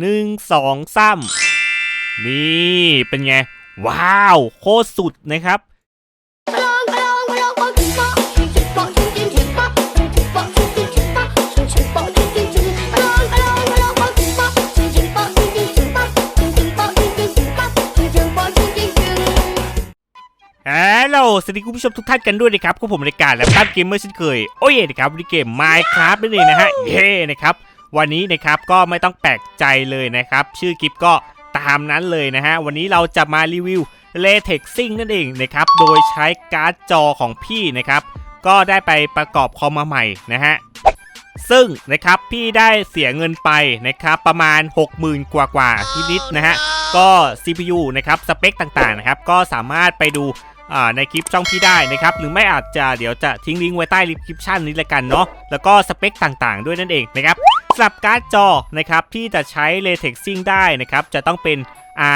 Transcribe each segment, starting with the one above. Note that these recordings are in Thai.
หนึ่งสองสามนี่เป็นไง ว้าว โคตรสุดนะครับกลองกลองกลองโป๊ะถึงโป๊ะถึงถึงโป๊ะถึงถึงถึงโป๊ะถึงถึงโป๊ะถึงถึงถึงโป๊ะถึงถึงโป๊ะถึงถึงถึงกลองกลองกลองโป๊ะถึงโป๊ะถึงถึงโป๊ะถึงถึงถึงโป๊ะถึงถึงโป๊ะถึงถึงถึงโป๊ะถึงถึงโป๊ะถึงถึงถึงฮัลโหลสวัสดีคุณผู้ชมทุกท่านกันด้วยนะครับกับผมรายการและภาพเกมเมอร์เช่นเคย โอ้ยนะครับวันนี้เกม Minecraft นั่นเองนะฮะ เย้นะครับ วันนี้นะครับก็ไม่ต้องแปลกใจเลยนะครับ ชื่อคลิปก็ตามนั้นเลยนะฮะ วันนี้เราจะมารีวิว l a t e x i n g นั่นเองนะครับ โดยใช้การ์ดจอของพี่นะครับ ก็ได้ไปประกอบคอมมาใหม่นะฮะ ซึ่งนะครับพี่ได้เสียเงินไปนะครับประมาณ 60,000 กว่ากว่าๆนิดนะฮะ ก็ CPU นะครับสเปคต่างๆนะครับ ก็สามารถไปดูในคลิปช่องพี่ได้นะครับ หรือไม่อาจจะเดี๋ยวจะทิ้งลิงก์ไว้ใต้ลิคลิปชั่นนี้ละกันเนาะแล้วก็สเปคต่างๆ ด้วยนั่นเองนะครับ สำหรับการ์ดจอนะครับที่จะใช้ l a t e x i n g ได้นะครับจะต้องเป็น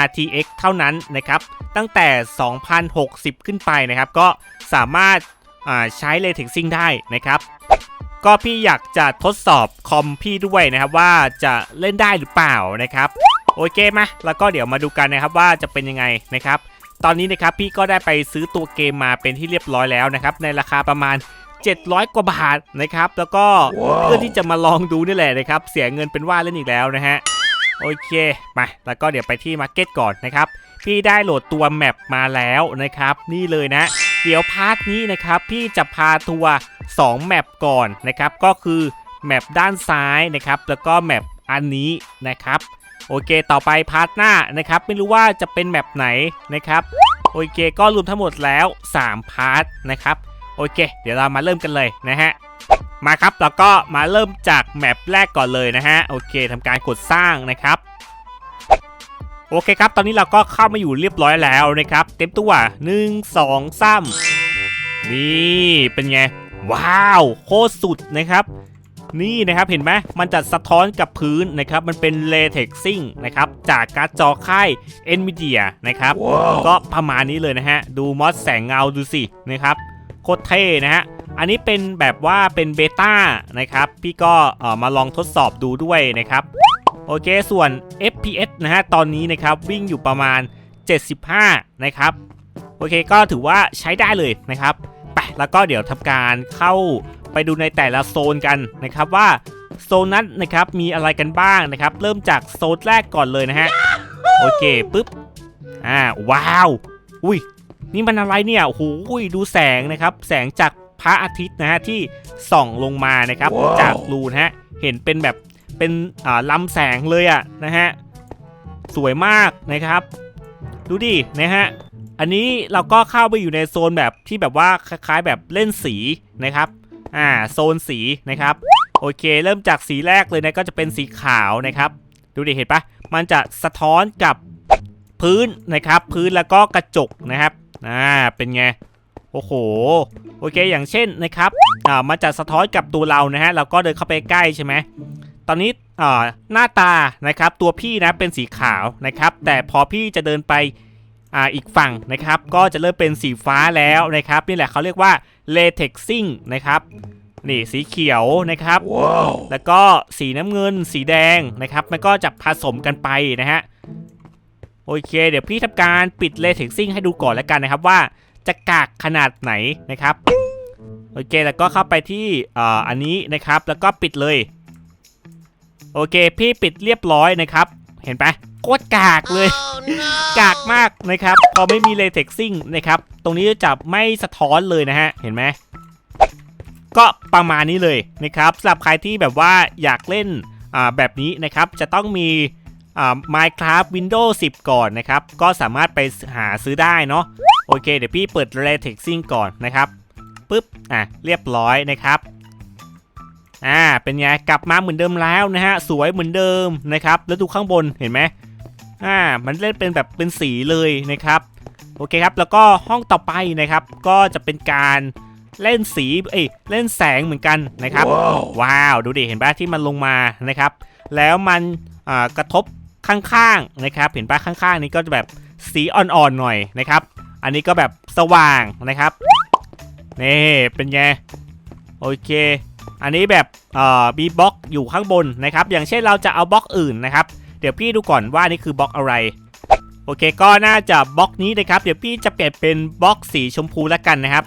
RTX เท่านั้นนะครับตั้งแต่ 2060 ขึ้นไปนะครับก็สามารถาใช้ l a t e x i n g ได้นะครับก็พี่อยากจะทดสอบคอมพี่ด้วยนะครับว่าจะเล่นได้หรือเปล่านะครับโอเคมาแล้วก็เดี๋ยวมาดูกันนะครับว่าจะเป็นยังไงนะครับตอนนี้นะครับพี่ก็ได้ไปซื้อตัวเกมมาเป็นที่เรียบร้อยแล้วนะครับในราคาประมาณ 700 กว่าบาทนะครับ แล้วก็เพื่อที่จะมาลองดูนี่แหละนะครับ เสียเงินเป็นว่าเล่นอีกแล้วนะฮะ โอเคมาแล้วก็เดี๋ยวไปที่มาร์เก็ตก่อนนะครับ พี่ได้โหลดตัวแมปมาแล้วนะครับ นี่เลยนะ เดี๋ยวพาร์ทนี้นะครับ พี่จะพาทัวร์2แมปก่อนนะครับ ก็คือแมปด้านซ้ายนะครับ แล้วก็แมปอันนี้นะครับโอเค ต่อไปพาร์ทหน้านะครับ ไม่รู้ว่าจะเป็นแมปไหนนะครับ โอเค ก็รวมทั้งหมดแล้ว 3 พาร์ทนะครับ โอเค เดี๋ยวเรามาเริ่มกันเลยนะฮะมาครับแล้วก็มาเริ่มจากแมปแรกก่อนเลยนะฮะโอเคทำการกดสร้างนะครับโอเคครับ ตอนนี้เราก็เข้ามาอยู่เรียบร้อยแล้วนะครับ เต็มตัว1 2 3นี่เป็นไง ว้าว โคตรสุดนะครับ นี่นะครับเห็นไหมมันจะสะท้อนกับพื้นนะครับ มันเป็น latexing นะครับ จากการ์ดจอค่าย NVIDIA นะครับก็ประมาณนี้เลยนะฮะ ดูมอสแสงเงาดูสินะครับโคตรเท่นะฮะ อันนี้เป็นแบบว่าเป็นเบต้านะครับ พี่ก็เอ่อมาลองทดสอบดูด้วยนะครับ โอเค ส่วน FPS นะฮะ ตอนนี้นะครับวิ่งอยู่ประมาณ 75 นะครับ โอเค ก็ถือว่าใช้ได้เลยนะครับ ไปแล้วก็เดี๋ยวทำการเข้าไปดูในแต่ละโซนกันนะครับว่าโซนนั้นนะครับมีอะไรกันบ้างนะครับ เริ่มจากโซนแรกก่อนเลยนะฮะ โอเคปุ๊บ อ่า ว้าว อุ้ย นี่มันอะไรเนี่ยโอ้โหดูแสงนะครับ แสงจากพระอาทิตย์นะฮะที่ส่องลงมานะครับว้าวจากรูนะฮะเห็นเป็นแบบเป็นอ่าลำแสงเลยอะนะฮะสวยมากนะครับ ดูดินะฮะอันนี้เราก็เข้าไปอยู่ในโซนแบบที่แบบว่าคล้ายๆแบบเล่นสีนะครับอ่าโซนสีนะครับโอเค เริ่มจากสีแรกเลยนะก็จะเป็นสีขาวนะครับ ดูดิเห็นปะมันจะสะท้อนกับพื้นนะครับ พื้นแล้วก็กระจกนะครับ อ่าเป็นไง โอ้โห โอเค อย่างเช่นนะครับอ่ามันจะสะท้อนกับตัวเรานะฮะ เราก็เดินเข้าไปใกล้ใช่ไหม ตอนนี้อ่าหน้าตานะครับ ตัวพี่นะเป็นสีขาวนะครับ แต่พอพี่จะเดินไปอ่าอีกฝั่งนะครับ ก็จะเริ่มเป็นสีฟ้าแล้วนะครับ นี่แหละเขาเรียกว่า latexing นะครับนี่สีเขียวนะครับ Wow. แล้วก็สีน้ำเงิน สีแดงนะครับ มันก็จะผสมกันไปนะฮะ โอเค เดี๋ยวพี่ทำการปิด latexing ให้ดูก่อนแล้วกันนะครับว่าจะกากขนาดไหนนะครับโอเคแล้วก็เข้าไปที่อ่าอันนี้นะครับแล้วก็ปิดเลย โอเค พี่ปิดเรียบร้อยนะครับ เห็นปะโคตรกากเลยกากมากนะครับพอไม่มี latexing นะครับตรงนี้จะไม่สะท้อนเลยนะฮะเห็นไหมก็ประมาณนี้เลยนะครับสำหรับใครที่แบบว่าอยากเล่นอ่าแบบนี้นะครับ จะต้องมีอ่า Minecraft Windows 10 ก่อนนะครับ ก็สามารถไปหาซื้อได้เนาะโอเค เดี๋ยวพี่เปิด latexing ก่อนนะครับปึ๊บอะเรียบร้อยนะครับอ่าเป็นไงกลับมาเหมือนเดิมแล้วนะฮะสวยเหมือนเดิมนะครับแล้วดูข้างบนเห็นไหมอ่ามันเล่นเป็นแบบเป็นสีเลยนะครับโอเคครับแล้วก็ห้องต่อไปนะครับ ก็จะเป็นการเล่นสีเอ้ยเล่นแสงเหมือนกันนะครับ Wow. ว้าว ดูดิเห็นปะที่มันลงมานะครับ แล้วมันอ่ากระทบ ข้างๆนะครับเห็นปะข้างๆนี้ก็จะแบบสีอ่อนๆหน่อยนะครับ อันนี้ก็แบบสว่างนะครับนี่เป็นไงโอเคอันนี้แบบเอ่อมีบล็อกอยู่ข้างบนนะครับ อย่างเช่นเราจะเอาบล็อกอื่นนะครับ เดี๋ยวพี่ดูก่อนว่านี่คือบล็อกอะไร โอเค ก็น่าจะบล็อกนี้นะครับ เดี๋ยวพี่จะเปลี่ยนเป็นบล็อกสีชมพูแล้วกันนะครับ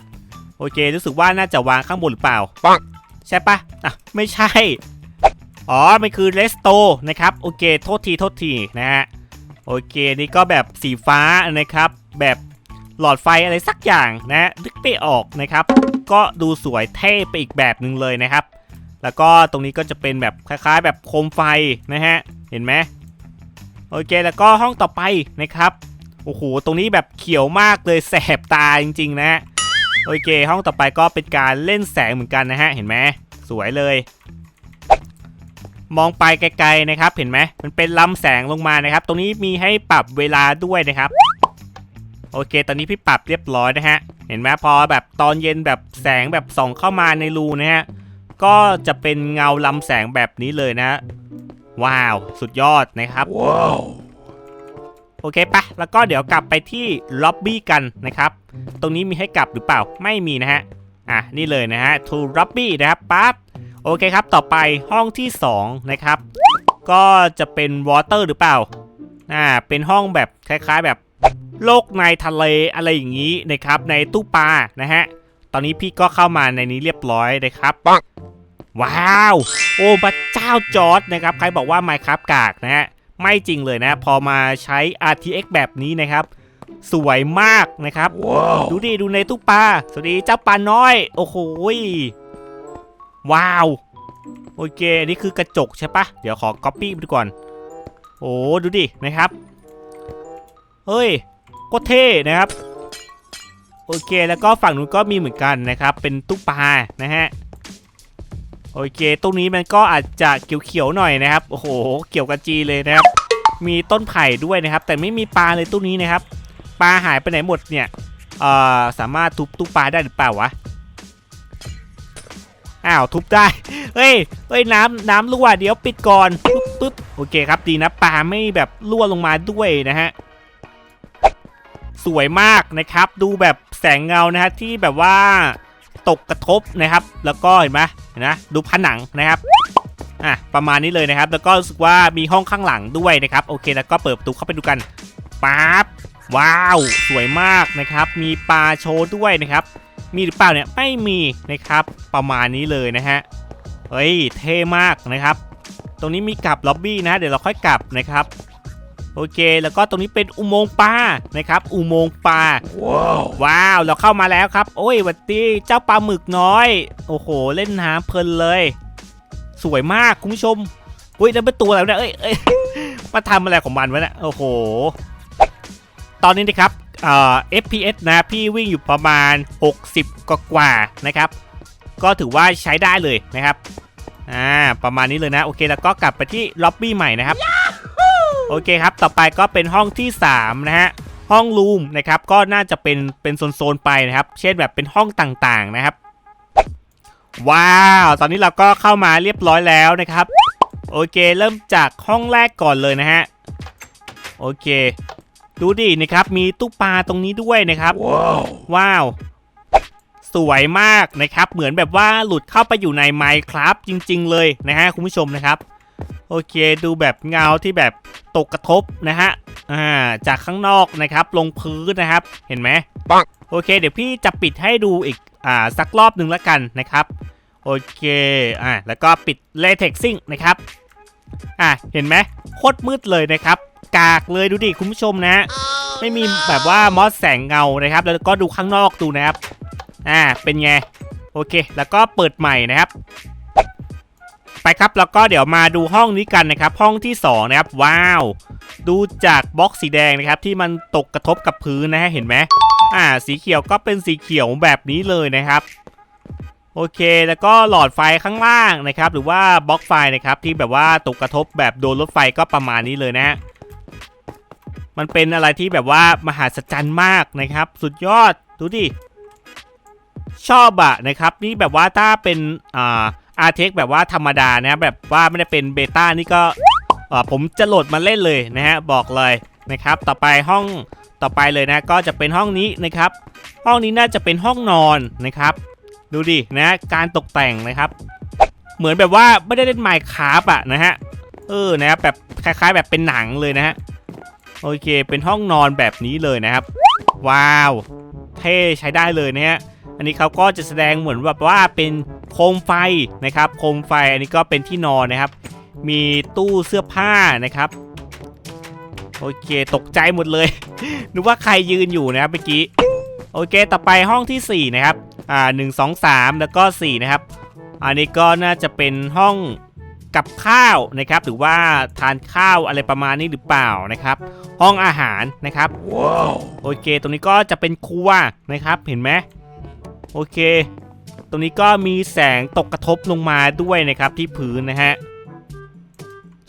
โอเค รู้สึกว่าน่าจะวางข้างบนหรือเปล่าปังใช่ปะอะไม่ใช่ อ๋อ มันคือเลสโตนะครับ โอเค โทษทีโทษทีนะฮะ โอเค นี่ก็แบบสีฟ้านะครับ แบบหลอดไฟอะไรสักอย่างนะฮะนึกไม่ออกนะครับ ก็ดูสวยเท่ไปอีกแบบหนึ่งเลยนะครับ แล้วก็ตรงนี้ก็จะเป็นแบบคล้ายๆ แบบโคมไฟนะฮะ เห็นไหมโอเค แล้วก็ห้องต่อไปนะครับ โอ้โห ตรงนี้แบบเขียวมากเลยแสบตาจริงๆนะ โอเค ห้องต่อไปก็เป็นการเล่นแสงเหมือนกันนะฮะ เห็นไหมสวยเลย มองไปไกลๆนะครับ เห็นไหมมันเป็นลำแสงลงมานะครับ ตรงนี้มีให้ปรับเวลาด้วยนะครับ โอเค ตอนนี้พี่ปรับเรียบร้อยนะฮะ เห็นไหมพอแบบตอนเย็นแบบแสงแบบส่องเข้ามาในรูนะฮะ ก็จะเป็นเงาลำแสงแบบนี้เลยนะ ว้าว สุดยอดนะครับ Wow. โอเคปะแล้วก็เดี๋ยวกลับไปที่ล็อบบี้กันนะครับ ตรงนี้มีให้กลับหรือเปล่า ไม่มีนะฮะ อะ นี่เลยนะฮะ to lobby นะครับปั๊บ โอเคครับ ต่อไปห้องที่ 2 นะครับ ก็จะเป็น water หรือเปล่า อ่า เป็นห้องแบบคล้ายๆแบบโลกในทะเลอะไรอย่างนี้นะครับ ในตู้ปลานะฮะ ตอนนี้พี่ก็เข้ามาในนี้เรียบร้อยนะครับปังว้าว โอ้พระเจ้าจอร์ดนะครับ ใครบอกว่า Minecraft กากนะฮะ ไม่จริงเลยนะ พอมาใช้ RTX แบบนี้นะครับ สวยมากนะครับ Wow. ดูดิ ดูในตู้ปลา สวัสดีเจ้าปลาน้อย โอ้โหย ว้าว โอเค อันนี้คือกระจกใช่ปะเดี๋ยวขอ Copy ไปก่อน โอ้ดูดินะครับ เฮ้ยก็เท่นะครับ โอเคแล้วก็ฝั่งนู้นก็มีเหมือนกันนะครับ เป็นตู้ปลานะฮะโอเคตรงนี้มันก็อาจจะเขียวๆหน่อยนะครับ โอ้โห เกี่ยวกับจีเลยนะครับ มีต้นไผ่ด้วยนะครับ แต่ไม่มีปลาเลยตู้นี้นะครับ ปลาหายไปไหนหมดเนี่ย เอ่อ สามารถทุบตู้ปลาได้หรือเปล่าวะ อ้าวทุบได้ เฮ้ย เฮ้ยน้ำน้ำรั่วเดี๋ยวปิดก่อนปึ๊บปึ๊บโอเคครับดีนะปลาไม่แบบรั่วลงมาด้วยนะฮะสวยมากนะครับ ดูแบบแสงเงานะฮะที่แบบว่าตกกระทบนะครับ แล้วก็เห็นไหมเห็นนะดูผนังนะครับอะประมาณนี้เลยนะครับ แล้วก็รู้สึกว่ามีห้องข้างหลังด้วยนะครับโอเคแล้วก็เปิดประตูเข้าไปดูกันปั๊บว้าว สวยมากนะครับ มีปลาโชว์ด้วยนะครับ มีหรือเปล่าเนี่ยไม่มีนะครับประมาณนี้เลยนะฮะเฮ้ยเท่มากนะครับ ตรงนี้มีกลับล็อบบี้นะ เดี๋ยวเราค่อยกลับนะครับโอเค แล้วก็ตรงนี้เป็นอุโมงค์ปลานะครับ อุโมงค์ปลา Wow. ว้าว เราเข้ามาแล้วครับ โอ้ยหวัดดีเจ้าปลาหมึกน้อย โอ้โห เล่นน้ำเพลินเลย สวยมากคุณผู้ชมอุ้ยนั่นเป็นตัวอะไรวะเนี่ยเอ้ยเอ้ยมาทำอะไรของมันวะเนี่ยโอ้โห ตอนนี้นะครับ เอ่อ FPS นะพี่วิ่งอยู่ประมาณ 60 กว่ากว่าๆนะครับ ก็ถือว่าใช้ได้เลยนะครับอ่าประมาณนี้เลยนะ โอเคแล้วก็กลับไปที่ล็อบบี้ใหม่นะครับ โอเคครับ ต่อไปก็เป็นห้องที่ 3 นะฮะห้องรูมนะครับก็น่าจะเป็นเป็นโซนๆไปนะครับ เช่นแบบเป็นห้องต่างๆนะครับ ว้าว ตอนนี้เราก็เข้ามาเรียบร้อยแล้วนะครับ โอเค เริ่มจากห้องแรกก่อนเลยนะฮะ โอเค ดูดินะครับ มีตู้ปลาตรงนี้ด้วยนะครับ Wow. ว้าว สวยมากนะครับ เหมือนแบบว่าหลุดเข้าไปอยู่ใน Minecraft จริง ๆ เลยนะฮะคุณผู้ชมนะครับ โอเคดูแบบเงาที่แบบตกกระทบนะฮะอ่าจากข้างนอกนะครับ ลงพื้นนะครับ เห็นไหมปังโอเค เดี๋ยวพี่จะปิดให้ดูอีกอ่าสักรอบหนึ่งแล้วกันนะครับ โอเคอ่าแล้วก็ปิด latex sync นะครับอ่าเห็นไหมโคตรมืดเลยนะครับ กากเลยดูดิคุณผู้ชมนะ ไม่มีแบบว่ามอสแสงเงานะครับ แล้วก็ดูข้างนอกดูนะครับ อ่าเป็นไงโอเค แล้วก็เปิดใหม่นะครับ ไปครับแล้วก็เดี๋ยวมาดูห้องนี้กันนะครับ ห้องที่สองนะครับว้าว ดูจากบล็อกสีแดงนะครับ ที่มันตกกระทบกับพื้นนะฮะเห็นไหมอ่า สีเขียวก็เป็นสีเขียวแบบนี้เลยนะครับโอเค แล้วก็หลอดไฟข้างล่างนะครับ หรือว่าบล็อกไฟนะครับที่แบบว่าตกกระทบแบบโดนรถไฟก็ประมาณนี้เลยนะฮะ มันเป็นอะไรที่แบบว่ามหัศจรรย์มากนะครับ สุดยอดดูดิชอบอะนะครับนี่แบบว่าถ้าเป็นอ่าอาร์เทคแบบว่าธรรมดานะแบบว่าไม่ได้เป็นเบต้านี่ก็ผมจะโหลดมาเล่นเลยนะฮะบอกเลยนะครับ ต่อไปห้องต่อไปเลยนะ ก็จะเป็นห้องนี้นะครับ ห้องนี้น่าจะเป็นห้องนอนนะครับ ดูดินะการตกแต่งนะครับ เหมือนแบบว่าไม่ได้เล่นไมค์คราฟอะนะฮะเออนะครับแบบคล้ายๆ แบบเป็นหนังเลยนะฮะ โอเค เป็นห้องนอนแบบนี้เลยนะครับ ว้าว เท่ใช้ได้เลยนะฮะ อันนี้เขาก็จะแสดงเหมือนแบบว่าเป็นโคมไฟนะครับ โคมไฟ อันนี้ก็เป็นที่นอนนะครับ มีตู้เสื้อผ้านะครับ โอเค ตกใจหมดเลย นึกว่าใครยืนอยู่นะครับเมื่อกี้ โอเค ต่อไปห้องทีสี่4 นะครับ อ่าหนึ่งสองสามแล้วก็ 4 นะครับ อันนี้ก็น่าจะเป็นห้อง กับข้าวนะครับหรือว่าทานข้าวอะไรประมาณนี้หรือเปล่านะครับ ห้องอาหารนะครับว้าวโอเค ตรงนี้ก็จะเป็นครัวนะครับเห็นไหมโอเค ตรงนี้ก็มีแสงตกกระทบลงมาด้วยนะครับที่พื้นนะฮะ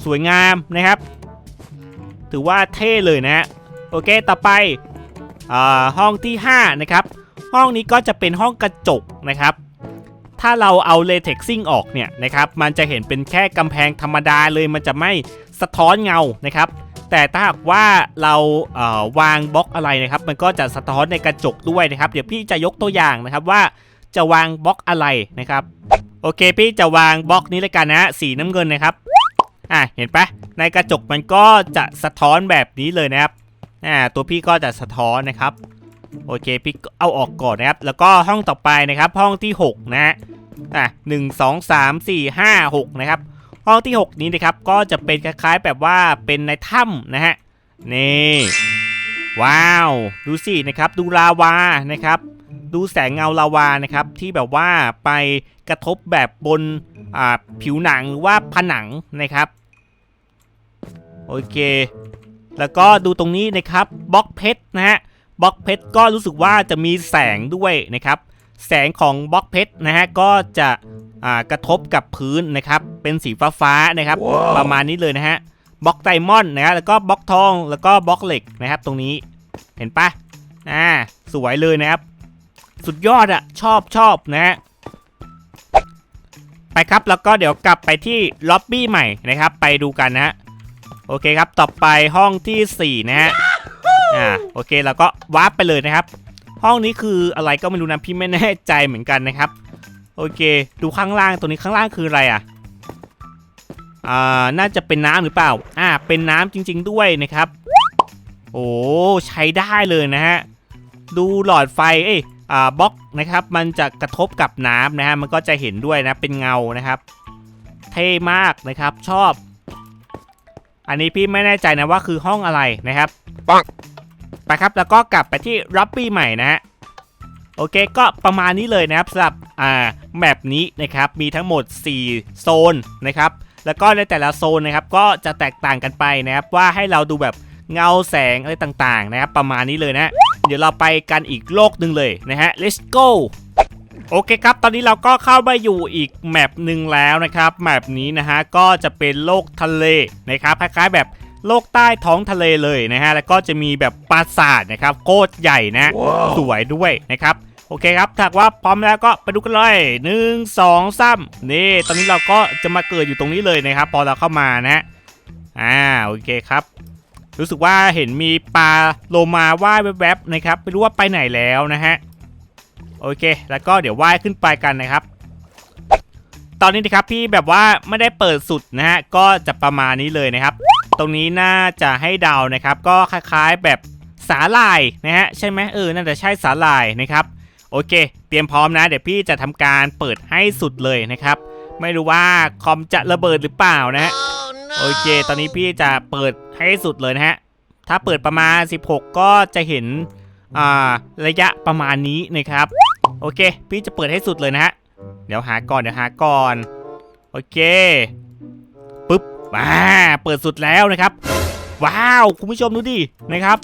สวยงามนะครับ ถือว่าเท่เลยนะฮะโอเคต่อไปอ่าห้องที่5นะครับห้องนี้ก็จะเป็นห้องกระจกนะครับ ถ้าเราเอาเลเท็กซิ่งออกเนี่ยนะครับมันจะเห็นเป็นแค่กำแพงธรรมดาเลยมันจะไม่สะท้อนเงานะครับแต่ถ้าหากว่าเราเอ่อวางบล็อกอะไรนะครับ มันก็จะสะท้อนในกระจกด้วยนะครับ เดี๋ยวพี่จะยกตัวอย่างนะครับว่าจะวางบล็อกอะไรนะครับโอเค พี่จะวางบล็อกนี้เลยกันนะสีน้ำเงินนะครับอะเห็นปะในกระจกมันก็จะสะท้อนแบบนี้เลยนะครับอ่าตัวพี่ก็จะสะท้อนนะครับ โอเคพี่ก็เอาออกก่อนนะครับ แล้วก็ห้องต่อไปนะครับ ห้องที่ 6 นะฮะอะหนึ่งสองสามสี่ห้าหกนะครับ ห้องที่ 6 นี้นะครับก็จะเป็นคล้ายๆแบบว่าเป็นในถ้ำนะฮะนี่ว้าว ดูสินะครับ ดูลาวานะครับ ดูแสงเงาลาวานะครับ ที่แบบว่าไปกระทบแบบบนอ่าผิวหนังหรือว่าผนังนะครับ โอเค แล้วก็ดูตรงนี้นะครับบล็อกเพชรนะฮะ บล็อกเพชรก็รู้สึกว่าจะมีแสงด้วยนะครับ แสงของบล็อกเพชรนะฮะก็จะอ่ากระทบกับพื้นนะครับ เป็นสีฟ้าฟ้าๆนะครับประมาณนี้เลยนะฮะบล็อกไดมอนด์นะฮะแล้วก็บล็อกทองแล้วก็บล็อกเหล็กนะครับ ตรงนี้เห็นปะอ่าสวยเลยนะครับ สุดยอดอะชอบชอบนะฮะไปครับแล้วก็เดี๋ยวกลับไปที่ล็อบบี้ใหม่นะครับ ไปดูกันนะฮะโอเคครับ ต่อไปห้องทีสี่4 นะฮะ อ่าโอเคแล้วก็วาร์ปไปเลยนะครับ ห้องนี้คืออะไรก็ไม่รู้นะพี่ไม่แน่ใจเหมือนกันนะครับ โอเค ดูข้างล่างตัวนี้ข้างล่างคืออะไรอะอ่าน่าจะเป็นน้ำหรือเปล่า อ่า เป็นน้ำจริง ๆ ด้วยนะครับ โอ้ใช้ได้เลยนะฮะดูหลอดไฟเอ้ยอ่าบล็อกนะครับมันจะกระทบกับน้ำนะฮะมันก็จะเห็นด้วยนะเป็นเงานะครับ เท่มากนะครับชอบ อันนี้พี่ไม่แน่ใจนะว่าคือห้องอะไรนะครับปัง ไปครับแล้วก็กลับไปที่รับปี้ใหม่นะฮะโอเคก็ประมาณนี้เลยนะครับสำหรับอ่าแมปนี้นะครับมีทั้งหมด 4 โซนนะครับแล้วก็ในแต่ละโซนนะครับก็จะแตกต่างกันไปนะครับว่าให้เราดูแบบเงาแสงอะไรต่างๆนะครับประมาณนี้เลยนะเดี๋ยวเราไปกันอีกโลกหนึ่งเลยนะฮะ let's go โอเคครับ ตอนนี้เราก็เข้ามาอยู่อีกแมปหนึ่งแล้วนะครับ แมปนี้นะฮะ ก็จะเป็นโลกทะเลนะครับ คล้ายๆแบบ โลกใต้ท้องทะเลเลยนะฮะ แล้วก็จะมีแบบปราสาทนะครับโคตรใหญ่นะสวยด้วยนะครับโอเคครับถ้าหากว่าพร้อมแล้วก็ไปดูกันเลยหนึ่งสองสามนี่ ตอนนี้เราก็จะมาเกิดอยู่ตรงนี้เลยนะครับ พอเราเข้ามานะฮะอ่าโอเคครับ รู้สึกว่าเห็นมีปลาโลมาว่ายแวบๆนะครับไม่รู้ว่าไปไหนแล้วนะฮะโอเค แล้วก็เดี๋ยวว่ายขึ้นไปกันนะครับ ตอนนี้นะครับพี่แบบว่าไม่ได้เปิดสุดนะฮะก็จะประมาณนี้เลยนะครับ ตรงนี้น่าจะให้เดานะครับ ก็คล้ายๆแบบสาหร่ายนะฮะใช่ไหมเออน่าจะใช่สาหร่ายนะครับโอเค เตรียมพร้อมนะ เดี๋ยวพี่จะทำการเปิดให้สุดเลยนะครับ ไม่รู้ว่าคอมจะระเบิดหรือเปล่านะฮะโอเค ตอนนี้พี่จะเปิดให้สุดเลยนะฮะถ้าเปิดประมาณ 16 ก็จะเห็นอ่าระยะประมาณนี้นะครับ โอเค พี่จะเปิดให้สุดเลยนะฮะเดี๋ยวหาก่อนเดี๋ยวหาก่อน โอเคปึ๊บ ว้าเปิดสุดแล้วนะครับ ว้าว คุณผู้ชมดูดินะครับ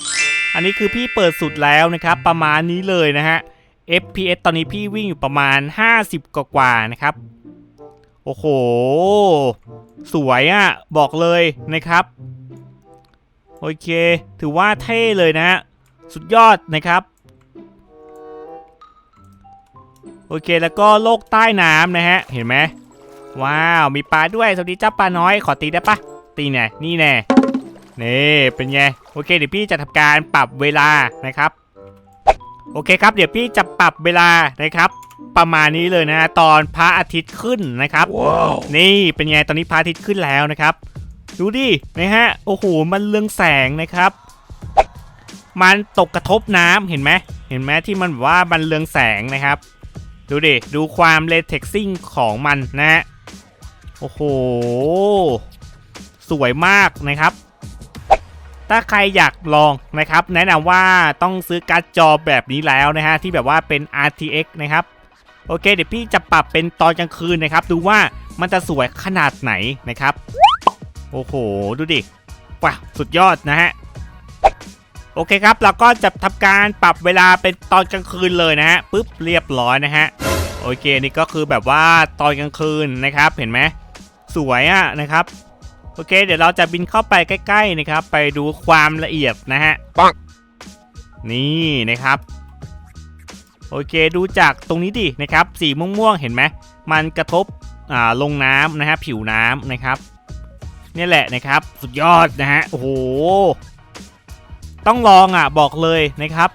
อันนี้คือพี่เปิดสุดแล้วนะครับ ประมาณนี้เลยนะฮะ FPS ตอนนี้พี่วิ่งอยู่ประมาณ 50 กว่าๆนะครับ โอ้โห สวยอะ่ะ บอกเลยนะครับ โอเค ถือว่าเท่เลยนะฮะ สุดยอดนะครับโอเคแล้วก็โลกใต้น้ำนะฮะ เห็นไหม ว้าว มีปลาด้วย สวัสดีเจ้าปลาน้อย ขอตีได้ปะ ตีแน่นี่แน่นี่เป็นไง โอเค เดี๋ยวพี่จะทำการปรับเวลานะครับ โอเคครับ เดี๋ยวพี่จะปรับเวลานะครับ ประมาณนี้เลยนะ ตอนพระอาทิตย์ขึ้นนะครับนี่เป็นไง ตอนนี้พระอาทิตย์ขึ้นแล้วนะครับ ดูดิ นะฮะ โอ้โห มันเรืองแสงนะครับ มันตกกระทบน้ำเห็นไหม เห็นไหมที่มันแบบว่ามันเรืองแสงนะครับ ดูดิ ดูความเลเท็กซิ่งของมันนะฮะ โอ้โห สวยมากนะครับ ถ้าใครอยากลองนะครับ แนะนำว่าต้องซื้อการ์ดจอแบบนี้แล้วนะฮะ ที่แบบว่าเป็น RTX นะครับ โอเค เดี๋ยวพี่จะปรับเป็นตอนกลางคืนนะครับ ดูว่ามันจะสวยขนาดไหนนะครับ โอ้โห ดูดิว้าสุดยอดนะฮะโอเคครับเราก็จะทำการปรับเวลาเป็นตอนกลางคืนเลยนะฮะปุ๊บเรียบร้อยนะฮะโอเคนี่ก็คือแบบว่าตอนกลางคืนนะครับเห็นไหม สวยอะนะครับโอเค เดี๋ยวเราจะบินเข้าไปใกล้ ๆนะครับ ไปดูความละเอียดนะฮะปังนี่นะครับ โอเคดูจากตรงนี้ดินะครับ สีม่วงๆเห็นไหมมันกระทบอ่าลงน้ำนะฮะผิวน้ำนะครับนี่แหละนะครับ สุดยอดนะฮะโอ้โหต้องลองอะบอกเลยนะครับ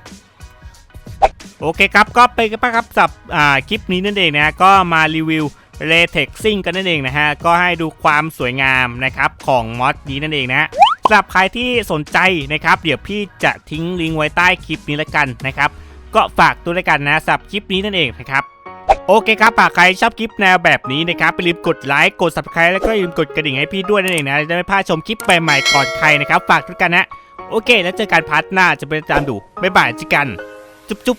โอเคครับก็ไปกันครับสับอ่าคลิปนี้นั่นเองนะฮะก็มารีวิว เลเท็กซิ่งกันนั่นเองนะฮะ ก็ให้ดูความสวยงามนะครับของมอดนี้นั่นเองนะสำหรับใครที่สนใจนะครับ เดี๋ยวพี่จะทิ้งลิงก์ไว้ใต้คลิปนี้ละกันนะครับ ก็ฝากตัวด้วยกันนะสำหรับคลิปนี้นั่นเองนะครับโอเคครับหากใครชอบคลิปแนวแบบนี้นะครับไปลืมกดไลค์กด subscribe แล้วก็อย่าลืมกดกระดิ่งให้พี่ด้วยนั่นเองนะจะไม่พลาดชมคลิปใหม่ๆก่อนใครนะครับ ฝากด้วยกันนะ โอเค แล้วเจอกันพาร์ทหน้าจะไปตามดูบ๊ายบายจอกัน จุ๊บจุ๊บ